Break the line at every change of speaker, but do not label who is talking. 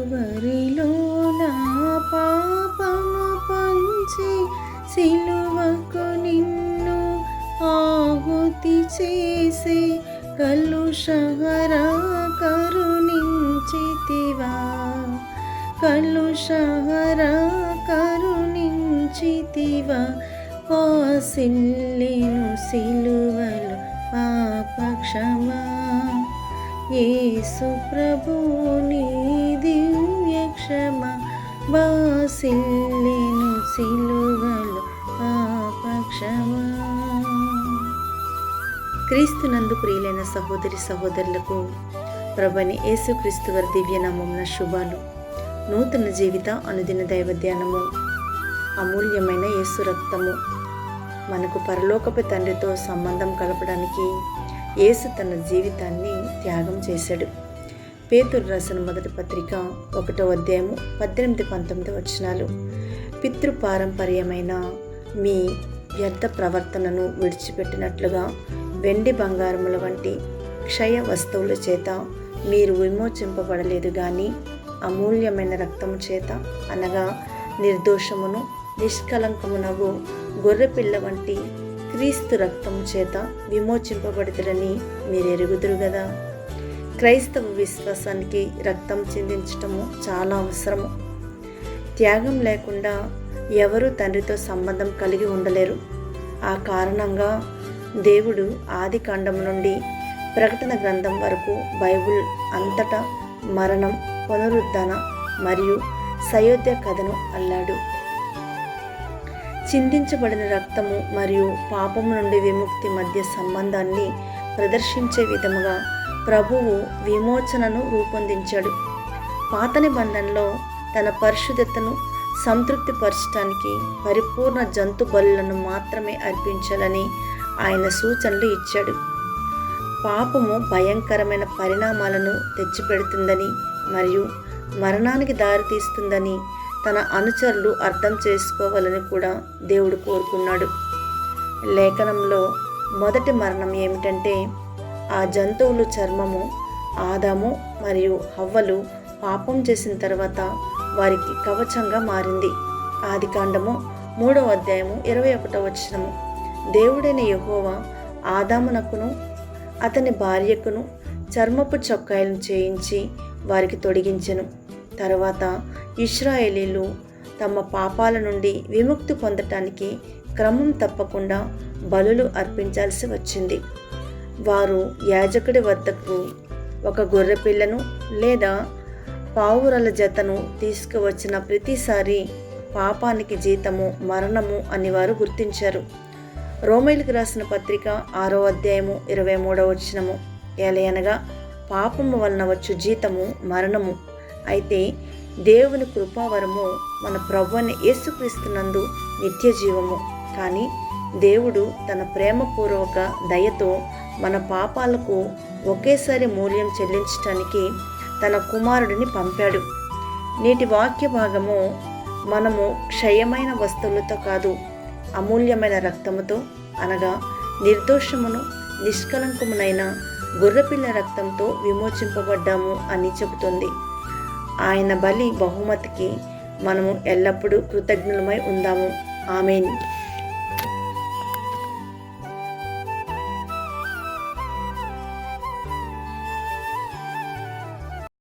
కలువరిలో నా పాపము పంచి సిలువకు నిన్ను ఆహుతి చేసి కలుషహరా కరుణించితివా. కలుషహరా కరుణించితివా. పోసిల్లిను సిలువలు పాపక్షమా. యేసు ప్రభు నీ వాసిల్లిను సిలువలు క్రీస్తు క్రీస్తునందు ప్రియులైన సహోదరి సహోదరులకు ప్రభని యేసుక్రీస్తు వారి దివ్యనామమున శుభాలు. నూతన జీవిత అనుదిన దైవ ధ్యానము అమూల్యమైన యేసు రక్తము. మనకు పరలోకపు తండ్రితో సంబంధం కలపడానికి యేసు తన జీవితాన్ని త్యాగం చేశాడు. పేతురు రాసిన మొదటి పత్రిక ఒకటో అధ్యాయము పద్దెనిమిది పంతొమ్మిది వచనాలు. పితృపారంపర్యమైన మీ వ్యర్థ ప్రవర్తనను విడిచిపెట్టినట్లుగా వెండి బంగారముల వంటి క్షయ వస్తువుల చేత మీరు విమోచింపబడలేదు కానీ అమూల్యమైన రక్తము చేత అనగా నిర్దోషమును నిష్కలంకమునగు గొర్రెపిల్ల వంటి క్రీస్తు రక్తము చేత విమోచింపబడతారని మీరు ఎరుగుదురు కదా క్రైస్తవ విశ్వాసానికి రక్తం చిందించటము చాలా అవసరము. త్యాగం లేకుండా ఎవరు తండ్రితో సంబంధం కలిగి ఉండలేరు. ఆ కారణంగా దేవుడు ఆది కాండం నుండి ప్రకటన గ్రంథం వరకు బైబిల్ అంతటా మరణం పునరుద్ధరణ మరియు సయోధ్య కథను అల్లాడు. చిందించబడిన రక్తము మరియు పాపము నుండి విముక్తి మధ్య సంబంధాన్ని ప్రదర్శించే విధముగా ప్రభువు విమోచనను రూపొందించాడు. పాత నిబంధనలో తన పరిశుద్ధతను సంతృప్తిపరచడానికి పరిపూర్ణ జంతు బలులను మాత్రమే అర్పించాలని ఆయన సూచనలు ఇచ్చాడు. పాపము భయంకరమైన పరిణామాలను తెచ్చిపెడుతుందని మరియు మరణానికి దారితీస్తుందని తన అనుచరులు అర్థం చేసుకోవాలని కూడా దేవుడు కోరుకున్నాడు. లేఖనంలో మొదటి మరణం ఏమిటంటే ఆ జంతువులు చర్మము ఆదాము మరియు హవ్వలు పాపం చేసిన తర్వాత వారికి కవచంగా మారింది. ఆది కాండము మూడవ అధ్యాయము ఇరవై ఒకటవ వచనము. దేవుడైన యహోవా ఆదామునకును అతని భార్యకును చర్మపు చొక్కాయలను చేయించి వారికి తొడిగించెను. తర్వాత ఇస్రాయేలీలు తమ పాపాల నుండి విముక్తి పొందటానికి క్రమం తప్పకుండా బలులు అర్పించాల్సి వచ్చింది. వారు యాజకుడి వద్దకు ఒక గొర్రెపిల్లను లేదా పావురల జతను తీసుకువచ్చిన ప్రతిసారి పాపానికి జీతము మరణము అని వారు గుర్తించారు. రోమేలుకి రాసిన పత్రిక ఆరో అధ్యాయము ఇరవై మూడవ వచనము. ఏలయనగా పాపము వలన వచ్చు జీతము మరణము. అయితే దేవుని కృపావరము మన ప్రభుని యేసుక్రీస్తునందు నిత్య జీవము కానీ దేవుడు తన ప్రేమపూర్వక దయతో మన పాపాలకు ఒకేసారి మూల్యం చెల్లించటానికి తన కుమారుడిని పంపాడు. నేటి వాక్య భాగము మనము క్షయమైన వస్తువులతో కాదు అమూల్యమైన రక్తముతో అనగా నిర్దోషమును నిష్కలంకమునైన గొర్రెపిల్ల రక్తంతో విమోచింపబడ్డాము అని చెబుతుంది. ఆయన బలి బహుమతికి మనము ఎల్లప్పుడూ కృతజ్ఞులమై ఉందాము. ఆమెన్.